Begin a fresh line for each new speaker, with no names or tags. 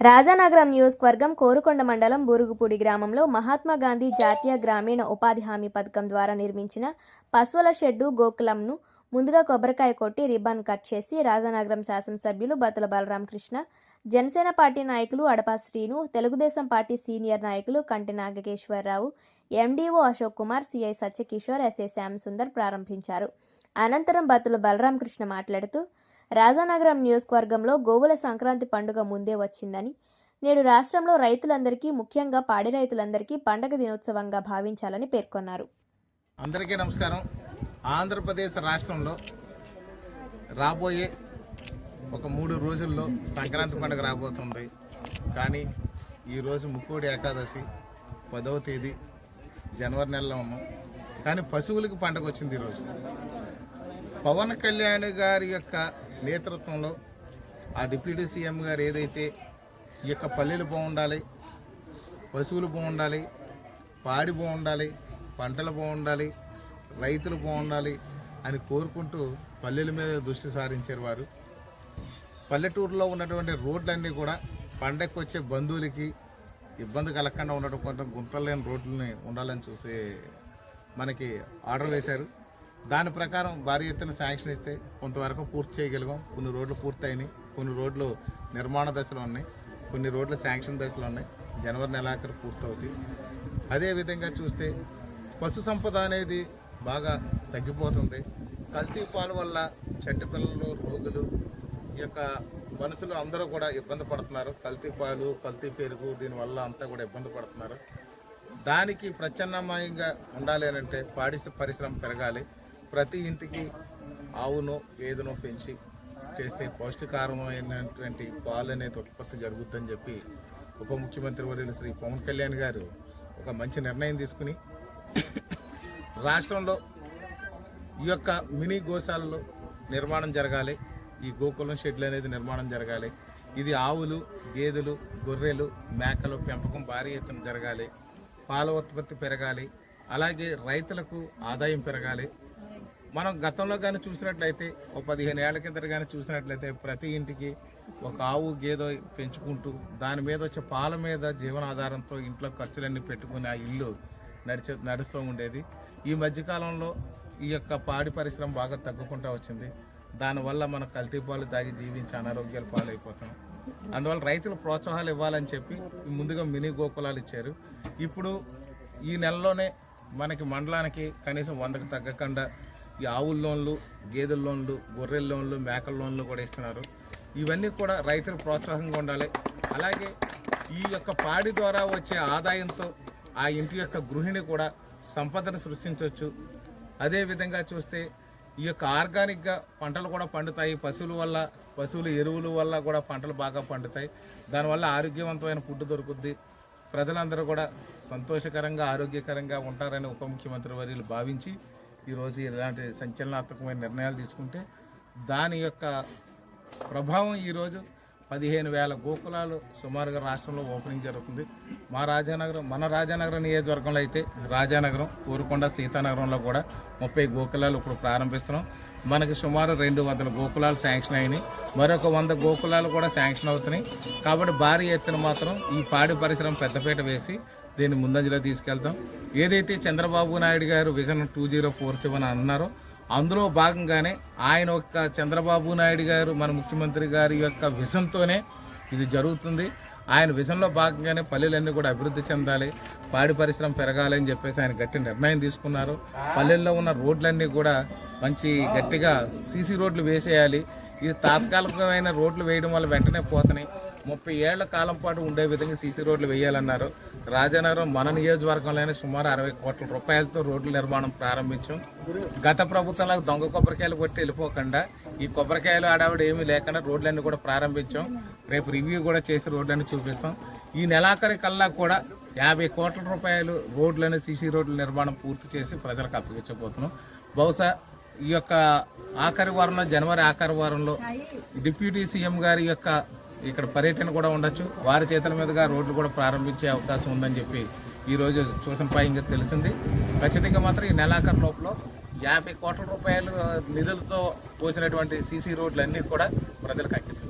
రాజానగరం నియోజకవర్గం కోరుకొండ మండలం బూరుగుపూడి గ్రామంలో మహాత్మా గాంధీ జాతీయ గ్రామీణ ఉపాధి హామీ పథకం ద్వారా నిర్మించిన పశువుల షెడ్డు గోకులంను ముందుగా కొబ్బరికాయ కొట్టి రిబ్బన్ కట్ చేసి రాజానగరం శాసనసభ్యులు బతుల బలరామకృష్ణ జనసేన పార్టీ నాయకులు అడపా శ్రీను తెలుగుదేశం పార్టీ సీనియర్ నాయకులు Kanti Nagakeswararao MDO Ashok Kumar CI Satyakishore SA Shyam Sundar ప్రారంభించారు. అనంతరం బతుల బలరామకృష్ణ మాట్లాడుతూ రాజానగరం నియోజకవర్గంలో గోవుల సంక్రాంతి పండుగ ముందే వచ్చిందని నేడు రాష్ట్రంలో రైతులందరికీ ముఖ్యంగా పాడి రైతులందరికీ పండగ దినోత్సవంగా భావించాలని పేర్కొన్నారు.
అందరికీ నమస్కారం. ఆంధ్రప్రదేశ్ రాష్ట్రంలో రాబోయే ఒక మూడు రోజుల్లో సంక్రాంతి పండుగ రాబోతుంది. కానీ ఈరోజు ముక్కోడి ఏకాదశి పదవ తేదీ జనవరి నెలలో ఉన్నాం. కానీ పశువులకు పండుగ వచ్చింది ఈరోజు పవన్ కళ్యాణ్ గారి యొక్క నేతృత్వంలో ఆ డిప్యూటీ సీఎం గారు ఏదైతే ఈ యొక్క పల్లెలు బాగుండాలి పశువులు బాగుండాలి పాడి బాగుండాలి పంటలు బాగుండాలి రైతులు బాగుండాలి అని కోరుకుంటూ పల్లెల మీద దృష్టి సారించారు వారు. పల్లెటూరులో ఉన్నటువంటి రోడ్లన్నీ కూడా పండగకి వచ్చే బంధువులకి ఇబ్బంది కలగకుండా ఉండటం కొంచెం గుంతలు లేని రోడ్లని ఉండాలని చూసి మనకి ఆర్డర్ వేశారు. దాని ప్రకారం భారీ ఎత్తున శాంక్షన్ ఇస్తే కొంతవరకు పూర్తి చేయగలిగాం. కొన్ని రోడ్లు పూర్తయినాయి. కొన్ని రోడ్లు నిర్మాణ దశలో ఉన్నాయి. కొన్ని రోడ్లు శాంక్షన్ దశలో ఉన్నాయి. జనవరి నెలాఖరు పూర్తవుతాయి. అదేవిధంగా చూస్తే పశు సంపద అనేది బాగా తగ్గిపోతుంది. కల్తీ పాలు వల్ల చెట్టు పిల్లలు రోగులు ఈ యొక్క మనుషులు అందరూ కూడా ఇబ్బంది పడుతున్నారు. కల్తీ పాలు కల్తీ పెరుగు దీనివల్ల అంతా కూడా ఇబ్బంది పడుతున్నారు. దానికి ప్రత్యామ్నాయంగా ఉండాలి అని అంటే పాడి పరిశ్రమ పెరగాలి. ప్రతి ఇంటికి ఆవును గేదెను పెంచి చేస్తే పౌష్టికారమైనటువంటి పాలు అనేది ఉత్పత్తి జరుగుతుందని చెప్పి ఉప ముఖ్యమంత్రి వర్యులు శ్రీ పవన్ కళ్యాణ్ గారు ఒక మంచి నిర్ణయం తీసుకుని రాష్ట్రంలో ఈ యొక్క మినీ గోశాలలో నిర్మాణం జరగాలి. ఈ గోకులం షెడ్లు అనేది నిర్మాణం జరగాలి. ఇది ఆవులు గేదెలు గొర్రెలు మేకలు పెంపకం భారీ ఎత్తున జరగాలి. పాల ఉత్పత్తి పెరగాలి. అలాగే రైతులకు ఆదాయం పెరగాలి. మనం గతంలో కానీ చూసినట్లయితే ఒక పదిహేను ఏళ్ళ కింద కానీ చూసినట్లయితే ప్రతి ఇంటికి ఒక ఆవు గేదె పెంచుకుంటూ దాని మీద వచ్చే పాల మీద జీవనాధారంతో ఇంట్లో ఖర్చులన్నీ పెట్టుకుని ఆ ఇల్లు నడిచే నడుస్తూ ఉండేది. ఈ మధ్యకాలంలో ఈ యొక్క పాడి పరిశ్రమ బాగా తగ్గుకుంటూ వచ్చింది. దానివల్ల మనం కల్తీ పాలు తాగి జీవించి అనారోగ్యాలు పాలైపోతాం అందువల్ల రైతులు ప్రోత్సాహాలు ఇవ్వాలని చెప్పి ముందుగా మినీ గోకులాలు ఇచ్చారు. ఇప్పుడు ఈ నెలలోనే మనకి మండలానికి కనీసం వందకు తగ్గకుండా ఈ ఆవుల లోన్లు గేదెల లోన్లు గొర్రెల లోన్లు మేకల లోన్లు కూడా ఇస్తున్నారు. ఇవన్నీ కూడా రైతులు ప్రోత్సాహంగా ఉండాలి. అలాగే ఈ యొక్క పాడి ద్వారా వచ్చే ఆదాయంతో ఆ ఇంటి యొక్క గృహిణి కూడా సంపదను సృష్టించవచ్చు. అదేవిధంగా చూస్తే ఈ యొక్క ఆర్గానిక్గా పంటలు కూడా పండుతాయి. పశువుల వల్ల పశువుల ఎరువుల వల్ల కూడా పంటలు బాగా పండుతాయి. దానివల్ల ఆరోగ్యవంతమైన ఫుడ్ దొరుకుద్ది. ప్రజలందరూ కూడా సంతోషకరంగా ఆరోగ్యకరంగా ఉంటారని ఉప ముఖ్యమంత్రి వర్యులు భావించి ఈరోజు ఇలాంటి సంచలనాత్మకమైన నిర్ణయాలు తీసుకుంటే దాని యొక్క ప్రభావం ఈరోజు పదిహేను వేల గోకులాలు సుమారుగా రాష్ట్రంలో ఓపెనింగ్ జరుగుతుంది. మా రాజానగరం మన రాజానగరం నియోజకవర్గంలో అయితే రాజానగరం ఊరుకొండ సీతానగరంలో కూడా ముప్పై గోకులాలు ఇప్పుడు ప్రారంభిస్తున్నాం. మనకి సుమారు రెండు వందల గోకులాలు శాంక్షన్ అయినాయి. మరొక వంద గోకులాలు కూడా శాంక్షన్ అవుతున్నాయి. కాబట్టి భారీ ఎత్తున మాత్రం ఈ పాడి పరిశ్రమ పెద్దపీట వేసి దీన్ని ముందంజలో తీసుకెళ్తాం. ఏదైతే చంద్రబాబు నాయుడు గారు vision two zero four seven అన్నారో అందులో భాగంగానే ఆయన యొక్క చంద్రబాబు నాయుడు గారు మన ముఖ్యమంత్రి గారి యొక్క విజన్తోనే ఇది జరుగుతుంది. ఆయన విజన్లో భాగంగానే పల్లెలన్నీ కూడా అభివృద్ధి చెందాలి పాడి పరిశ్రమ పెరగాలి అని చెప్పేసి ఆయన గట్టి నిర్ణయం తీసుకున్నారు. పల్లెల్లో ఉన్న రోడ్లన్నీ కూడా మంచి గట్టిగా సీసీ రోడ్లు వేసేయాలి. ఇది తాత్కాలికమైన రోడ్లు వేయడం వల్ల వెంటనే పోతున్నాయి ముప్పై ఏళ్ళ కాలం పాటు ఉండే విధంగా సీసీ రోడ్లు వేయాలన్నారు. రాజానగరం మన నియోజకవర్గంలోనే సుమారు అరవై కోట్ల రూపాయలతో రోడ్ల నిర్మాణం ప్రారంభించాం. గత ప్రభుత్వంలో దొంగ కొబ్బరికాయలు కొట్టి వెళ్ళిపోకుండా ఈ కొబ్బరికాయలు ఆడావిడ ఏమీ లేకుండా రోడ్లన్నీ కూడా ప్రారంభించాం. రేపు రివ్యూ కూడా చేసి రోడ్లన్నీ చూపిస్తాం. ఈ నెలాఖరి కల్లా కూడా యాభై కోట్ల రూపాయలు రోడ్లను సీసీ రోడ్ల నిర్మాణం పూర్తి చేసి ప్రజలకు అప్పగించబోతున్నాం. బహుశా ఈ యొక్క ఆఖరి వారంలో జనవరి ఆఖరి వారంలో డిప్యూటీ సీఎం గారి యొక్క ఇక్కడ పర్యటన కూడా ఉండొచ్చు. వారి చేతుల మీదుగా రోడ్లు కూడా ప్రారంభించే అవకాశం ఉందని చెప్పి ఈ రోజు చూసిన పాయింగా తెలిసింది. ఖచ్చితంగా మాత్రం ఈ నెలాఖరు లోపల యాభై కోట్ల రూపాయలు నిధులతో పోసినటువంటి సీసీ రోడ్లన్నీ కూడా ప్రజలకు అంకితం